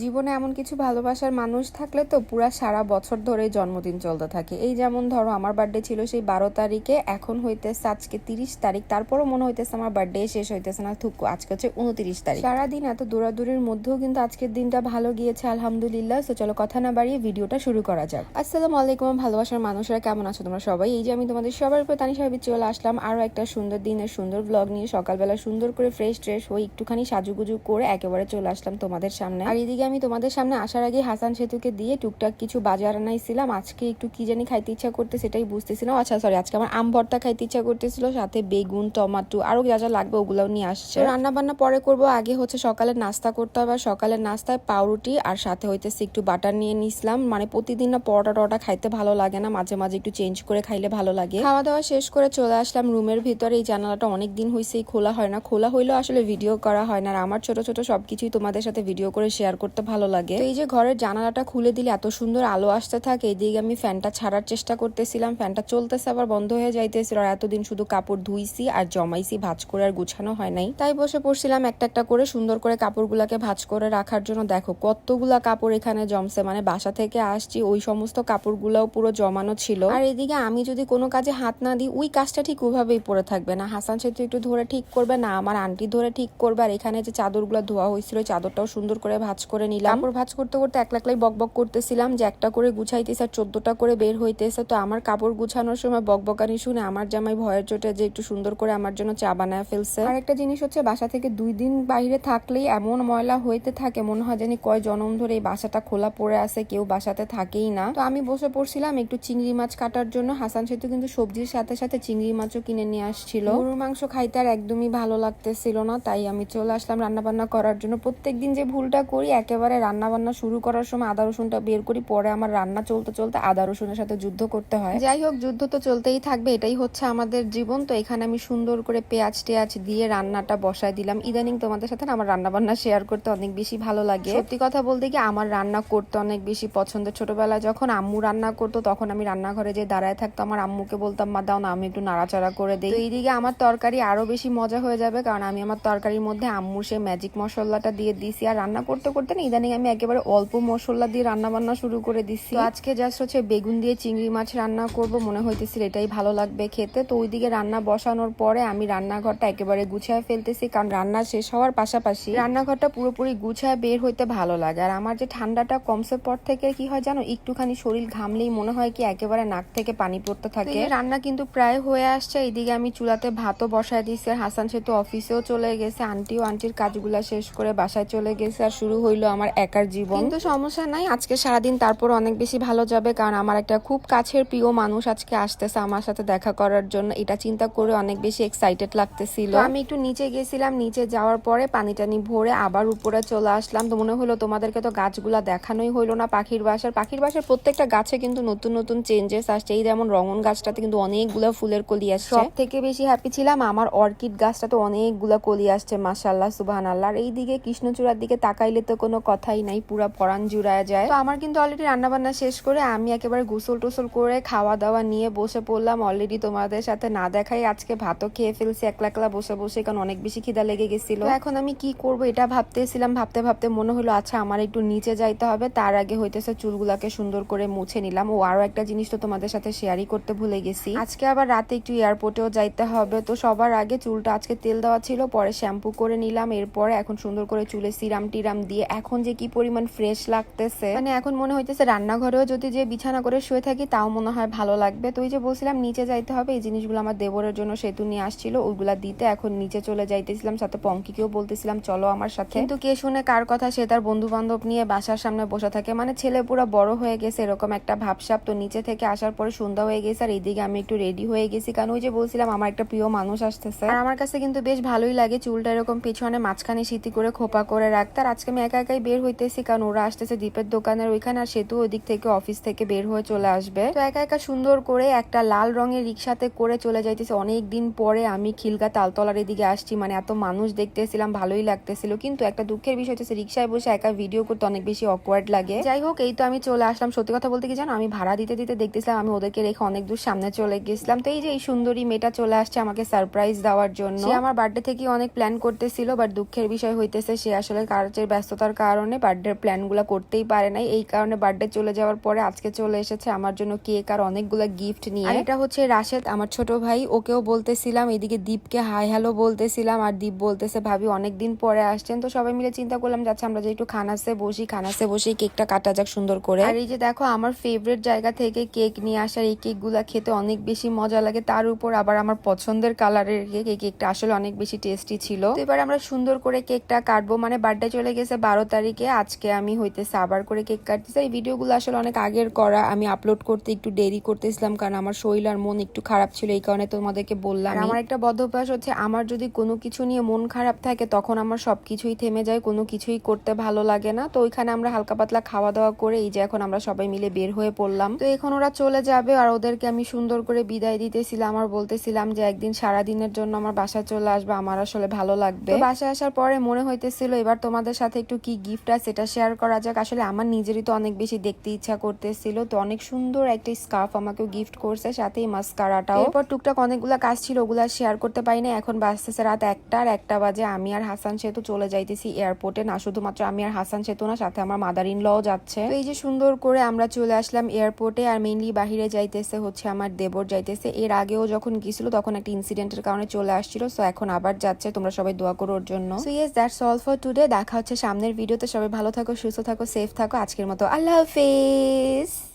জীবনে এমন কিছু ভালোবাসার মানুষ থাকলে তো পুরা সারা বছর ধরে জন্মদিন চলতে থাকে। এই যেমন ধরো, আমার বার্থডে ছিল সেই বারো তারিখে, এখন হইতেছে আজকে তিরিশ তারিখ, তারপরও মনে হইতেছে আমার বার্থডে শেষ হইতেছে না, থুকু, আজকে হচ্ছে উনত্রিশ তারিখ। সারাদিন এত দৌড়াদৌড়ির মধ্যেও কিন্তু আজকের দিনটা ভালো গিয়েছে, আলহামদুলিল্লাহ। তো চলো কথা না বাড়িয়ে ভিডিওটা শুরু করা যাক। আসসালামু আলাইকুম ভালোবাসার মানুষরা, কেমন আছো তোমরা সবাই? এই যে আমি তোমাদের সবার উপর তানি সাহেব চলে আসলাম আরও একটা সুন্দর দিনের সুন্দর ব্লগ নিয়ে। সকালবেলা সুন্দর করে ফ্রেশ ট্রেশ হয়ে একটুখানি সাজুগুজু করে একেবারে চলে আসলাম তোমাদের সামনে। আর এদিকে আমি তোমাদের সামনে আসার আগে হাসান সেতুকে দিয়ে টুকটাক কিছু বাজার আনাইছিলাম। আজকে একটু কি জানি খাইতে ইচ্ছা করতে সেটাই বুঝতেছিলাম আচ্ছা সরি আজকে আমার আম ভর্তা খাইতে ইচ্ছা করতেছিল সাথে বেগুন টমাটো আরও যা যা লাগবে ওগুলোও নিয়ে আসছে। রান্না বান্না পরে করব আগে হচ্ছে সকালে নাস্তা করতে হবে আর সকালের নাস্তায় পাউরুটি আর সাথে হইতেছে একটু বাটার নিয়ে নিয়েছিলাম মানে প্রতিদিন না পরোটা টরোটা খাইতে ভালো লাগে না মাঝে মাঝে একটু চেঞ্জ করে খাইলে ভালো লাগে। খাওয়া দাওয়া শেষ করে চলে আসলাম রুমের ভিতরে। এই জানালাটা অনেক দিন হয়েছেই খোলা হয় না। খোলা হইলেও আসলে ভিডিও করা হয় না। আর আমার ছোট ছোট সবকিছুই তোমাদের সাথে ভিডিও করে শেয়ার করতে ভালো লাগে। এই যে ঘরের জানালাটা খুলে দিলে এত সুন্দর আলো আসতে থাকে এইদিকে আমি ফ্যানটা ছাড়ার চেষ্টা করতেছিলাম, ফ্যানটা চলতেছে আবার বন্ধ হয়ে যাইতেছিল আর এতদিন শুধু কাপড় ধুইছি আর জমাইছি, ভাজ করে আর গুছানো হয় নাই। তাই বসে পড়ছিলাম একটা একটা করে সুন্দর করে কাপড়গুলাকে ভাজ করে রাখার জন্য। দেখো কতগুলা কাপড় এখানে জমছে মানে বাসা থেকে আসছি, ওই সমস্ত কাপড়গুলাও পুরো জমানো ছিল। আর এদিকে আমি যদি কোনো কাজে হাত না দিই, ওই কাজটা ঠিক ওইভাবেই পড়ে থাকবে না। হাসান সেতু একটু ধরে ঠিক করবে না, আমার আন্টি ধরে ঠিক করবে। আর এখানে যে চাদরগুলো ধোয়া হয়েছিল চাদরটাও সুন্দর করে ভাজ করে নিলাম। কাপড় ভাজ করতে করতে একলা একলাই বক বক করতেছিলাম যে একটা করে গুছাইতেছে আর চোদ্দটা করে বের হইতেছে। তো আমার কাপড় গুছানোর সময় বকবকানি শুনে আমার জামাই ভয়ের চোটে যে একটু সুন্দর করে আমার জন্য চা বানায় ফেলছে। আর একটা জিনিস হচ্ছে বাসা থেকে দুই দিন বাইরে থাকলেই এমন ময়লা হইতে থাকে, মনে হয় জানি কয় জনম ধরে এই বাসাটা খোলা পড়ে আছে, কেউ বাসাতে থাকেই না। তো আমি বসে পড়ছিলাম একটু চিংড়ি মাছ কাটার জন্য। হাসান সেতু কিন্তু সবজির সাথে সাথে চিংড়ি মাছও কিনে নিয়ে আসছিল। গরুর মাংস খাইতে আর একদমই ভালো লাগতেছিল না, তাই আমি চলে আসলাম রান্না বান্না করার জন্য। প্রত্যেকদিন যে ভুলটা করি একেবারে রান্না বান্না শুরু করার সময় আদা রসুনটা বের করি, পরে আমার রান্না চলতে চলতে আদা রসুনের সাথে যুদ্ধ করতে হয়। যাই হোক, যুদ্ধ তো চলতেই থাকবে, এটাই হচ্ছে আমাদের জীবন। তো এখানে আমি সুন্দর করে পেঁয়াজ টেয়াজ দিয়ে রান্নাটা বসায় দিলাম। ইদানিং তোমাদের সাথে আমার রান্না বান্না শেয়ার করতে অনেক বেশি ভালো লাগে। সত্যি কথা বলতে কি আমার রান্না করতে অনেক বেশি পছন্দ। ছোটবেলায় যখন আম্মু রান্না করতো, তখন আমি রান্নাঘরে যে দাঁড়ায় থাকতো আমার আম্মুকে বলতাম, মা, দাও না, আমি একটু নাড়াচাড়া করে দিই। এইদিকে আমার তরকারি আরও বেশি মজা হয়ে যাবে, কারণ আমি আমার তরকারির মধ্যে আম্মুর সেই ম্যাজিক মশলাটা দিয়ে দিছি আর রান্না করতে করতে ইদানিং আমি একেবারে অল্প মশলা দিয়ে রান্না বান্না শুরু করে দিচ্ছি। আজকে জাস্ট হচ্ছে বেগুন দিয়ে চিংড়ি মাছ রান্না করব মনে হইতেছিল এটাই ভালো লাগবে খেতে। তো ওইদিকে রান্না বসানোর পরে আমি রান্নাঘরটা একেবারে গুছায় ফেলতেছি কারণ রান্না শেষ হওয়ার পাশাপাশি রান্নাঘরটা পুরোপুরি গুছায় বের হইতে ভালো লাগে। আর আমার যে ঠান্ডাটা কমছে পর থেকে কি হয় জানো একটুখানি শরীর ঘামলেই মনে হয় কি একেবারে নাক থেকে পানি পড়তে থাকে। রান্না কিন্তু প্রায় হয়ে আসছে এইদিকে আমি চুলাতে ভাতও বসায় দিয়েছি। আর হাসান সেতু অফিসেও চলে গেছে আন্টিও আন্টির কাজগুলা শেষ করে বাসায় চলে গেছে আর শুরু হইল আমার একার জীবন। কিন্তু সমস্যা নাই আজকে সারাদিন তারপর অনেক বেশি ভালো যাবে কারণ আমার একটা খুব কাছের প্রিয় মানুষ আজকে আসতেছে আমার সাথে দেখা করার জন্য। এটা চিন্তা করে অনেক বেশি এক্সাইটেড লাগতেছিল। আমি একটু নিচে গেছিলাম নিচে যাওয়ার পরে পানি টানি ভরে আবার উপরে চলে আসলাম। তো মনে হলো তোমাদেরকে তো গাছগুলা দেখানোই হলো না পাখির বাসার। পাখির বাসার প্রত্যেকটা গাছে কিন্তু নতুন নতুন চেঞ্জেস আসছে। এই যেমন রঙন গাছটাতে কিন্তু অনেকগুলো ফুলের কলি আসছে। সব থেকে বেশি হ্যাপি ছিলাম আমার অর্কিড গাছটাতে অনেকগুলো কলি আসছে মাসাল্লাহ সুবাহান আল্লাহ আর এইদিকে কৃষ্ণচূড়ার দিকে তাকাইলে তো কোনো কথাই নাই, পুরো পরাণ জুড়ায় যায়। তো আমার কিন্তু অলরেডি রান্না বান্না শেষ করে আমি একেবারে গোসল টোসল করে খাওয়া দাওয়া নিয়ে বসে পড়লাম। অলরেডি তোমাদের সাথে না দেখাই আজকে ভাতও খেয়ে ফেলছি, একলা একলা বসে বসে, কারণ অনেক বেশি খিদা লেগে গেছিল। এখন আমি কি করব এটা ভাবতেছিলাম, ভাবতে ভাবতে মনে হলো আচ্ছা আমার একটু নিচে যাইতে হবে, তার আগে হইতেছে চুলগুলাকে সুন্দর করে মুছে নিলাম। ও আরও একটা জিনিস তো তোমাদের সাথে শেয়ারই করতে ভুলে গেছি। আজকে আবার রাতে একটু এয়ারপোর্টেও যাইতে হবে, তো সবার আগে চুলটা আজকে তেল দেওয়া ছিল, পরে শ্যাম্পু করে নিলাম, এরপরে এখন সুন্দর করে চুলে সিরাম টিরাম দিয়ে এখন যে কি পরিমাণ ফ্রেশ লাগতেছে। মানে এখন মনে হইতেছে রান্নাঘরেও যদি যে বিছানা করে শুয়ে থাকি, তাও মনে হয় ভালো লাগবে। তো ওই যে বলছিলাম, নিচে যাইতে হবে। এই জিনিসগুলো আমার দেবরের জন্য সেতু নিয়ে আসছিল ওইগুলা দিতে। এখন নিচে চলে যাইতেছিলাম, সাথে পঙ্কিকেও বলতেছিলাম, চলো আমার সাথে। কিন্তু কে শুনে কার কথা সে তার বন্ধু বান্ধব নিয়ে বাসার সামনে বসে থাকে। মানে ছেলে পুরো বড় হয়ে গেছে, এরকম একটা ভাবসাব। তো নিচে থেকে আসার পরে সন্ধ্যা হয়ে গেছে, আর এইদিকে আমি একটু রেডি হয়ে গেছি। কারণ ওই যে বলছিলাম, আমার একটা প্রিয় মানুষ আসতেছে। আর আমার কাছে কিন্তু বেশ ভালোই লাগে, চুলটা এরকম পিছনে মাঝখানে স্মৃতি করে খোপা করে রাখতে। আর আজকে আমি একা একা একাই বের হইতেছি কারণ ওরা আসতেছে দীপের দোকানের ওইখানে আর সেতু ওদিক থেকে অফিস থেকে বের হয়ে চলে আসবে। তো একা একা সুন্দর করে একটা লাল রঙের রিক্সাতে করে চলে যাইতেছে। অনেক দিন পরে আমি খিলগা তালতলার এদিকে আসছি। মানে এত মানুষ দেখতেছিলাম, ভালোই লাগতেছিল। কিন্তু একটা দুঃখের বিষয় হচ্ছে, রিক্সায় বসে একা ভিডিও করতে অনেক বেশি অকওয়ার্ড লাগে। যাই হোক, এই তো আমি চলে আসলাম। সত্যি কথা বলতে কি জানো, আমি ভাড়া দিতে দিতে দেখতেছিলাম, আমি ওদেরকে রেখে অনেক দূর সামনে চলে গেছিলাম। তো এই যে এই সুন্দরী মেয়েটা চলে আসছে আমাকে সারপ্রাইজ দেওয়ার জন্য। আমার বার্থডে থেকে অনেক প্ল্যান করতেছিল বাট দুঃখের বিষয় হইতেছে, সে আসলে কাজের ব্যস্ততার কারণে বার্থডের প্ল্যানগুলো করতেই পারে নাই। এই কারণে বার্থডে চলে যাওয়ার পরে আজকে চলে এসেছে আমার জন্য কেক আর অনেকগুলো গিফট নিয়ে। এটা হচ্ছে রাশেদ আমার ছোট ভাই ওকেও বলতেছিলাম এদিকে দীপকে হাই হ্যালো বলতেছিলাম আর দীপ বলতেছে ভাবি অনেকদিন পরে আসছেন। তো সবাই মিলে চিন্তা করলাম যাচ্ছে আমরা যে একটু খানাসে বসি খানাসে বসে কেকটা কাটা যাক সুন্দর করে। আর এই যে দেখো আমার ফেভারিট জায়গা থেকে কেক নিয়ে আসার এই কেকগুলা খেতে অনেক বেশি মজা লাগে। তার উপর আবার আমার পছন্দের কালারের কেক এই কেকটা আসলে অনেক বেশি টেস্টি ছিল। এবার আমরা সুন্দর করে কেকটা কাটবো। মানে বার্থডে চলে গেছে বারো তারিখে আজকে আমি হইতেছে আবার করে কেক কাটতেছি। এই ভিডিওগুলো আসলে অনেক আগের করা। আমি আপলোড করতে একটু দেরি করতেছিলাম কারণ আমার শরীর আর মন একটু খারাপ ছিল, এই কারণে তোমাদেরকে বললাম। আমার একটা বদ্ধ অভ্যাস হচ্ছে, আমার যদি কোনো কিছু নিয়ে মন খারাপ থাকে, তখন আমার সব কিছুই থেমে যায়, কোনো কিছুই করতে ভালো লাগে না। তো ওইখানে আমরা হালকা পাতলা খাওয়া দাওয়া করে, এই যে এখন আমরা সবাই মিলে বের হয়ে পড়লাম। তো এখন ওরা চলে যাবে আর ওদেরকে আমি সুন্দর করে বিদায় দিতেছিলাম আর বলতেছিলাম যে একদিন সারা দিনের জন্য আমার বাসায় চলে আসবে, আমার আসলে ভালো লাগবে। বাসায় আসার পরে মনে হইতেছিল, এবার তোমাদের সাথে একটু কি গিফট আছে সেটা শেয়ার করা যাক। আসলে আমার নিজেরই তো অনেক বেশি দেখতে ইচ্ছা করতেছিল, তো অনেক সুন্দর একটা স্কার্ফ আমাকেও গিফট করছে সাথে মাস্কারাটাও এরপর টুকটাক অনেকগুলা কাজ ছিল, ওগুলা শেয়ার করতে পারি না এখন বাজতেছে রাত একটা আর একটা বাজে, আমি আর হাসান সেতু চলে যাইতেছি এয়ারপোর্টে না শুধুমাত্র আমি আর হাসান সেতু না, সাথে আমার মাদার ইন লও যাচ্ছে। তো এই যে সুন্দর করে আমরা চলে আসলাম এয়ারপোর্টে আর মেইনলি বাহিরে যাইতেছে হচ্ছে আমার দেবর যাইতেছে, এর আগেও যখন গিয়েছিল তখন একটা ইনসিডেন্টের কারণে চলে আসছিল সো এখন আবার যাচ্ছে, তোমরা সবাই দোয়া করো ওর জন্য। So yes that's all for today দেখা হচ্ছে সামনের ভিডিওতে সবাই ভালো থাকো সুস্থ থাকো সেফ থাকো। আজকের মতো আল্লাহ হাফেজ।